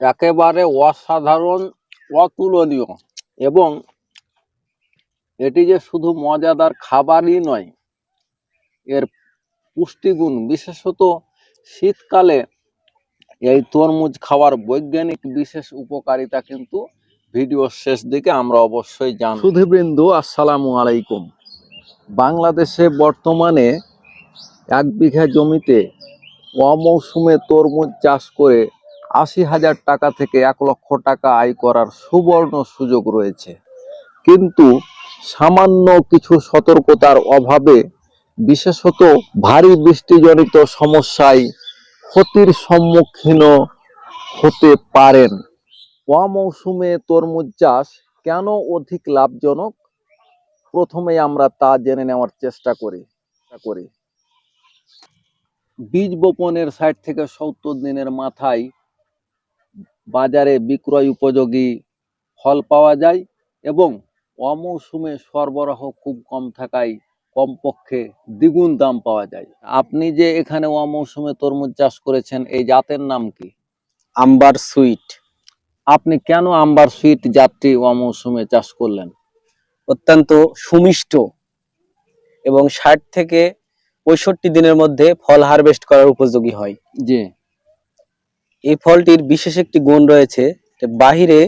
একেবারে অসাধারণ, অতুলনীয় এবং এটি যে শুধু মজাদার খাবারই নয়, এর পুষ্টিগুণ, বিশেষত শীতকালে এই তরমুজ খাওয়ার বৈজ্ঞানিক বিশেষ উপকারিতা কিন্তু ভিডিওর শেষ দিকে আমরা অবশ্যই জান সুধীবৃন্দ, আসসালামু আলাইকুম। বাংলাদেশে বর্তমানে এক বিঘা জমিতে অমৌসুমে তরমুজ চাষ করে আশি হাজার টাকা থেকে এক লক্ষ টাকা আয় করার সুবর্ণ সুযোগ রয়েছে। কিন্তু সামান্য কিছু সতর্কতার অভাবে, বিশেষত ভারী বৃষ্টিজনিত সমস্যায় ক্ষতির সম্মুখীন হতে পারেন। অমৌসুমে তরমুজ চাষ কেন অধিক লাভজনক? প্রথমে আমরা তা জেনে নেওয়ার চেষ্টা করি। করি। বীজ বপনের ষাট থেকে সত্তর দিনের মাথায় বাজারে বিক্রয় উপযোগী ফল পাওয়া যায় এবং অমৌসুমে সরবরাহ খুব কম থাকায় কমপক্ষে দ্বিগুণ দাম পাওয়া যায়। আপনি যে এখানে অমৌসুমে তরমুজ চাষ করেছেন এই জাতের নাম কি? Amber sweet. আপনি কেন আম্বার সুইট জাতটি অমৌসুমে চাষ করলেন? অত্যন্ত সুমিষ্ট এবং ষাট থেকে পঁয়ষট্টি দিনের মধ্যে ফল হারভেস্ট করার উপযোগী হয়। জি। এই ফলটির বিশেষ একটি গুণ রয়েছে বাহিরে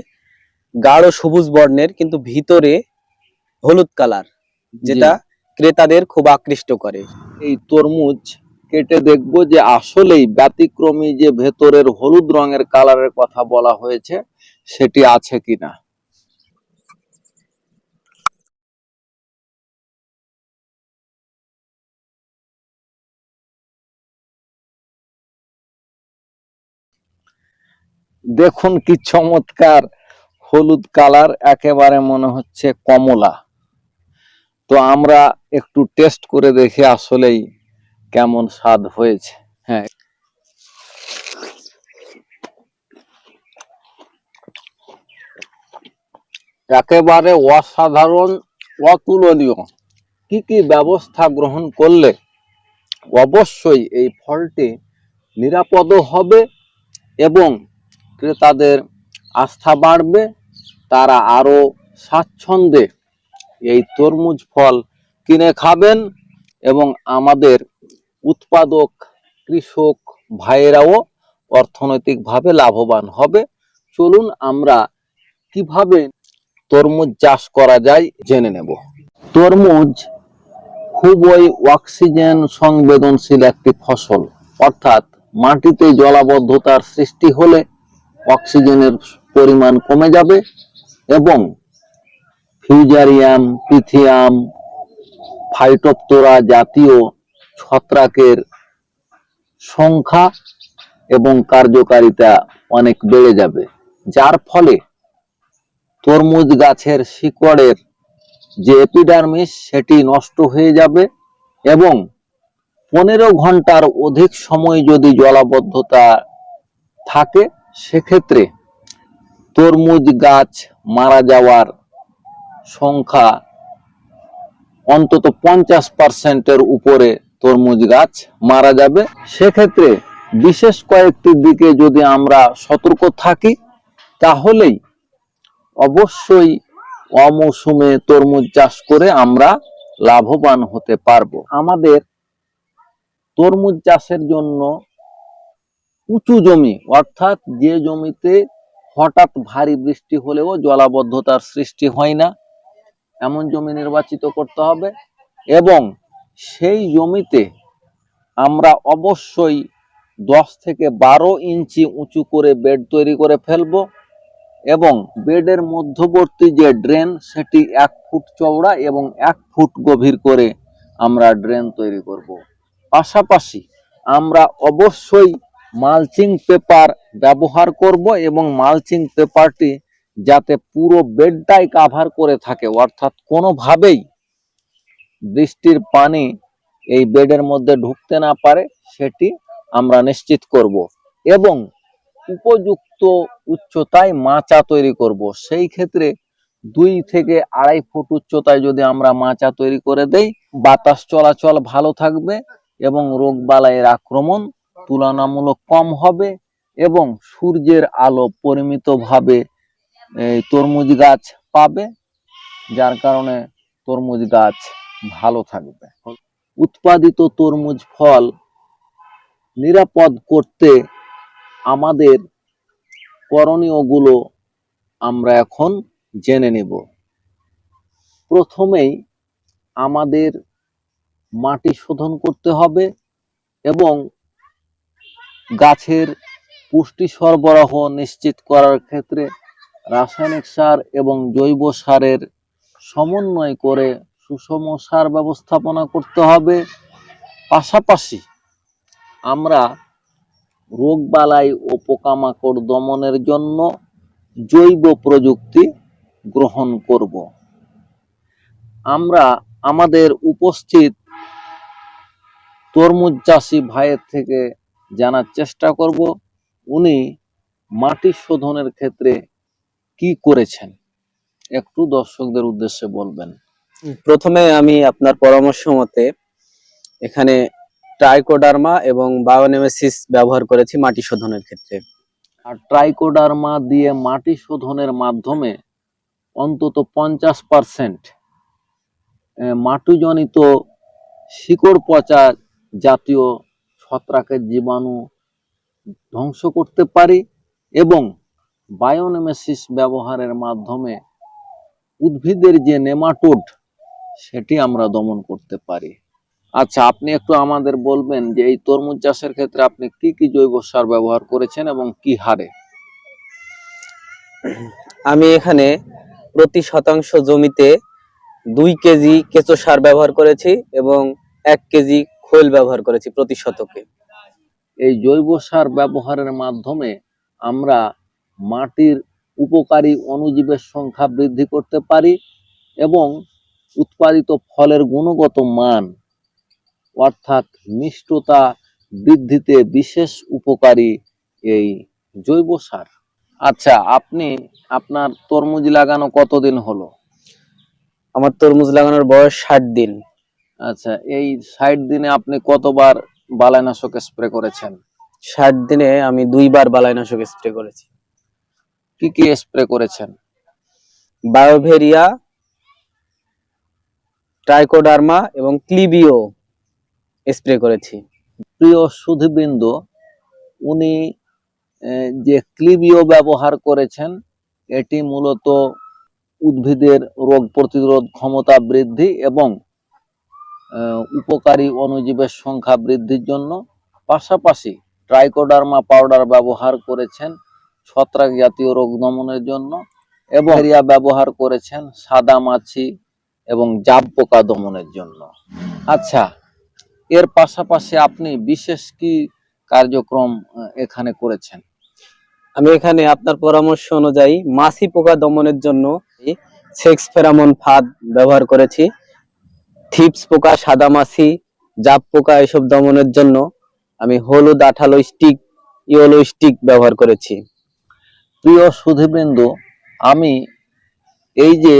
গাঢ় সবুজ বর্ণের কিন্তু ভিতরে হলুদ কালার যেটা ক্রেতাদের খুব আকৃষ্ট করে। এই তরমুজ কেটে দেখব যে আসলেই ব্যতিক্রমী যে ভেতরের হলুদ রঙের কালারের কথা বলা হয়েছে সেটি আছে কিনা। দেখুন কি চমৎকার হলুদ কালার, একেবারে মনে হচ্ছে কমলা। তো আমরা একটু টেস্ট করে দেখি আসলেই কেমন স্বাদ হয়েছে। হ্যাঁ। একেবারে অসাধারণ, অতুলনীয়। কি কি ব্যবস্থা গ্রহণ করলে অবশ্যই এই ফলটি নিরাপদও হবে এবং ক্রেতাদের আস্থা বাড়বে, তারা আরও স্বাচ্ছন্দ্যে এই তরমুজ ফল কিনে খাবেন এবং আমাদের উৎপাদক, কৃষক ভাইয়েরাও অর্থনৈতিকভাবে লাভবান হবে। চলুন আমরা কীভাবে তরমুজ চাষ করা যায় জেনে নেব। তরমুজ খুবই অক্সিজেন সংবেদনশীল একটি ফসল, অর্থাৎ মাটিতে জলাবদ্ধতার সৃষ্টি হলে অক্সিজেনের পরিমাণ কমে যাবে এবং ফিউজারিয়াম, পিথিয়াম, ফাইটোপ্তরা জাতীয় ছত্রাকের সংখ্যা এবং কার্যকারিতা অনেক বেড়ে যাবে, যার ফলে তরমুজ গাছের শিকড়ের যে এপিডার্মিস সেটি নষ্ট হয়ে যাবে এবং পনেরো ঘণ্টার অধিক সময় যদি জলাবদ্ধতা থাকে সেক্ষেত্রে তরমুজ গাছ মারা যাওয়ার সংখ্যা অন্তত পঞ্চাশ পার্সেন্টের উপরে তরমুজ গাছ মারা যাবে। সেক্ষেত্রে বিশেষ কয়েকটি দিকে যদি আমরা সতর্ক থাকি, তাহলেই অবশ্যই অমৌসুমে তরমুজ চাষ করে আমরা লাভবান হতে পারব। আমাদের তরমুজ চাষের জন্য উঁচু জমি, অর্থাৎ যে জমিতে হঠাৎ ভারী বৃষ্টি হলেও জলাবদ্ধতার সৃষ্টি হয় না, এমন জমি নির্বাচিত করতে হবে এবং সেই জমিতে আমরা অবশ্যই দশ থেকে বারো ইঞ্চি উঁচু করে বেড তৈরি করে ফেলব এবং বেডের মধ্যবর্তী যে ড্রেন সেটি এক ফুট চওড়া এবং এক ফুট গভীর করে আমরা ড্রেন তৈরি করব। পাশাপাশি আমরা অবশ্যই মালচিং পেপার ব্যবহার করব এবং মালচিং পেপারটি যাতে পুরো বেডটাই কাভার করে থাকে। অর্থাৎ কোনোভাবেই বৃষ্টির পানি এই বেডের মধ্যে ঢুকতে না পারে, সেটি আমরা নিশ্চিত করব। এবং উপযুক্ত উচ্চতায় মাচা তৈরি করব। সেই ক্ষেত্রে দুই থেকে আড়াই ফুট উচ্চতায় যদি আমরা মাচা তৈরি করে দেই, বাতাস চলাচল ভালো থাকবে এবং রোগ বালাইয়ের আক্রমণ তুলনামূলক কম হবে এবং সূর্যের আলো পরিমিতভাবে, এই তরমুজ গাছ পাবে, যার কারণে তরমুজ গাছ ভালো থাকবে। উৎপাদিত তরমুজ ফল নিরাপদ করতে আমাদের করণীয়গুলো আমরা এখন জেনে নেব। প্রথমেই আমাদের মাটি শোধন করতে হবে এবং গাছের পুষ্টি সরবরাহ নিশ্চিত করার ক্ষেত্রে রাসায়নিক সার এবং জৈব সারের সমন্বয় করে সুষম সার ব্যবস্থাপনা করতে হবে। পাশাপাশি আমরা রোগবালাই ও পোকামাকড় দমনের জন্য জৈব প্রযুক্তি গ্রহণ করব। আমরা আমাদের উপস্থিত তরমুজ চাষি ভাইয়ের থেকে জানার চেষ্টা করব উনি মাটি শোধনের ক্ষেত্রে কি করেছেন? একটু দর্শকদের উদ্দেশ্যে বলবেন। প্রথমে আমি আপনার পরামর্শ মতে এখানে ট্রাইকোডার্মা এবং বায়োনেমেসিস ব্যবহার করেছি মাটি শোধনের ক্ষেত্রে। আর ট্রাইকোডার্মা দিয়ে মাটি শোধনের মাধ্যমে অন্তত পঞ্চাশ পার্সেন্ট মাটিজনিত শিকড় পচা জাতীয় ছত্রাকের জীবাণু ধ্বংস করতে পারি এবং বায়োনেমেসিস ব্যবহারের মাধ্যমে উদ্ভিদের যে নেমাটোড, সেটি আমরা দমন করতে পারি। আচ্ছা আপনি একটু আমাদের বলবেন যে এই তরমুজ চাষের ক্ষেত্রে আপনি কি কি জৈব সার ব্যবহার করেছেন এবং কি হারে? আমি এখানে প্রতি শতাংশ জমিতে দুই কেজি কেঁচো সার ব্যবহার করেছি এবং এক কেজি খোল ব্যবহার করেছি প্রতি শতকে। এই জৈব সার ব্যবহারের মাধ্যমে আমরা মাটির উপকারী অণুজীবের সংখ্যা বৃদ্ধি করতে পারি এবং উৎপাদিত ফলের গুণগত মান অর্থাৎ মিষ্টতা বৃদ্ধিতে বিশেষ উপকারী এই জৈব সার। আচ্ছা আপনি আপনার তরমুজ লাগানো কতদিন হলো? আমার তরমুজ লাগানোর বয়স ষাট দিন। আচ্ছা এই ষাট দিনে আপনি কতবার বালাইনাশক স্প্রে করেছেন? ষাট দিনে আমি দুইবার বালাইনাশক স্প্রে করেছি। কি কি স্প্রে করেছেন? বায়োভেরিয়া ট্রাইকোডার্মা এবং ক্লিবিও স্প্রে করেছি। প্রিয় সুধীবৃন্দ উনি যে ক্লিবিও ব্যবহার করেছেন এটি মূলত উদ্ভিদের রোগ প্রতিরোধ ক্ষমতা বৃদ্ধি এবং উপকারী অণুজীবের সংখ্যা বৃদ্ধির জন্য। পাশাপাশি ট্রাইকোডার্মা পাউডার ব্যবহার করেছেন ছত্রাক জাতীয় রোগ দমনের জন্য এবং এরিয়া ব্যবহার করেছেন সাদা মাছি এবং জাব পোকা দমনের জন্য। আচ্ছা এর পাশাপাশি আপনি বিশেষ কি কার্যক্রম এখানে করেছেন? আমি এখানে আপনার পরামর্শ অনুযায়ী মাছি পোকা দমনের জন্য সেক্স ফেরামন ফাঁদ ব্যবহার করেছি। থিপস পোকা, সাদা মাছি, জাপ পোকা এসব দমনের জন্য আমি হলুদ আঠালো স্টিক, ইয়েলো স্টিক ব্যবহার করেছি। প্রিয় সুধীবৃন্দ, আমি এই যে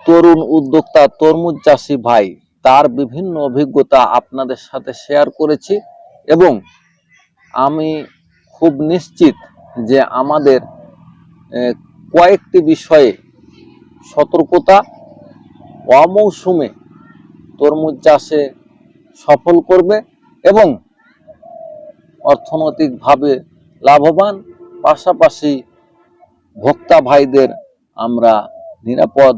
তরুণ উদ্যোক্তা, তরমুজ চাষি ভাই, তার বিভিন্ন অভিজ্ঞতা আপনাদের সাথে শেয়ার করেছি এবং আমি খুব নিশ্চিত যে আমাদের কয়েকটি বিষয়ে সতর্কতা অমৌসুমে তরমুজ চাষে সফল করবে এবং অর্থনৈতিকভাবে লাভবান, পাশাপাশি ভোক্তা ভাইদের আমরা নিরাপদ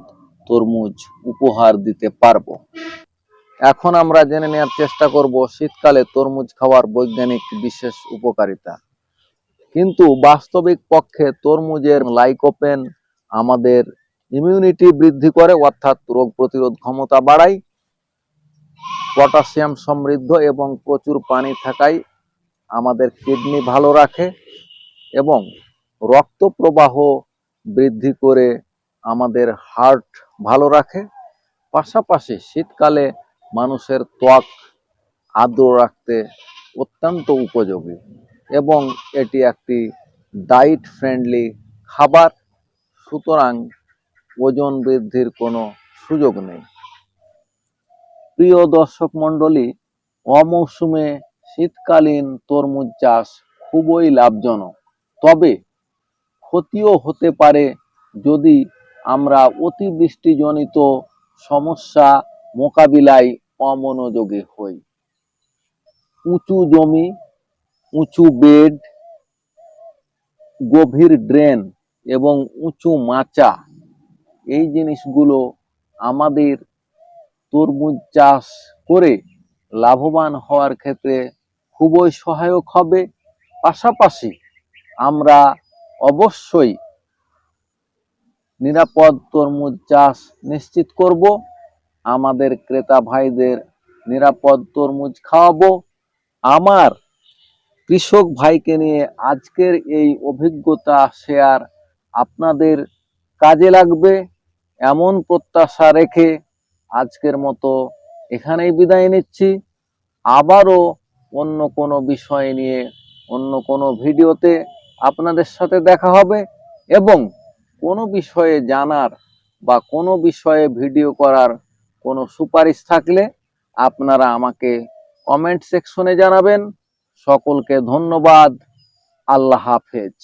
তরমুজ উপহার দিতে পারব। এখন আমরা জেনে নেওয়ার চেষ্টা করব শীতকালে তরমুজ খাওয়ার বৈজ্ঞানিক বিশেষ উপকারিতা। কিন্তু বাস্তবিক পক্ষে তরমুজের লাইকোপেন আমাদের ইমিউনিটি বৃদ্ধি করে, অর্থাৎ রোগ প্রতিরোধ ক্ষমতা বাড়ায়। পটাশিয়াম সমৃদ্ধ এবং প্রচুর পানি থাকায় আমাদের কিডনি ভালো রাখে এবং রক্ত প্রবাহ বৃদ্ধি করে আমাদের হার্ট ভালো রাখে। পাশাপাশি শীতকালে মানুষের ত্বক আর্দ্র রাখতে অত্যন্ত উপযোগী এবং এটি একটি ডায়েট ফ্রেন্ডলি খাবার, সুতরাং ওজন বৃদ্ধির কোনো সুযোগ নেই। প্রিয় দর্শক মণ্ডলী, অমৌসুমে শীতকালীন তরমুজ চাষ খুবই লাভজনক। তবে ক্ষতিও হতে পারে যদি আমরা অতিবৃষ্টিজনিত সমস্যা মোকাবিলায় অমনোযোগী হই। উঁচু জমি, উঁচু বেড, গভীর ড্রেন এবং উঁচু মাচা, এই জিনিসগুলো আমাদের তরমুজ চাষ করে লাভবান হওয়ার ক্ষেত্রে খুবই সহায়ক হবে। পাশাপাশি আমরা অবশ্যই নিরাপদ তরমুজ চাষ নিশ্চিত করব। আমাদের ক্রেতা ভাইদের নিরাপদ তরমুজ খাওয়াবো। আমার কৃষক ভাইকে নিয়ে আজকের এই অভিজ্ঞতা শেয়ার আপনাদের কাজে লাগবে। এমন প্রত্যাশা রেখে আজকের মতো এখানেই বিদায় নিচ্ছি। আবারও অন্য কোনো বিষয় নিয়ে, অন্য কোনো ভিডিওতে আপনাদের সাথে দেখা হবে এবং কোনো বিষয়ে জানার বা কোনো বিষয়ে ভিডিও করার কোনো সুপারিশ থাকলে আপনারা আমাকে কমেন্ট সেকশনে জানাবেন। সকলকে ধন্যবাদ। আল্লাহ হাফেজ।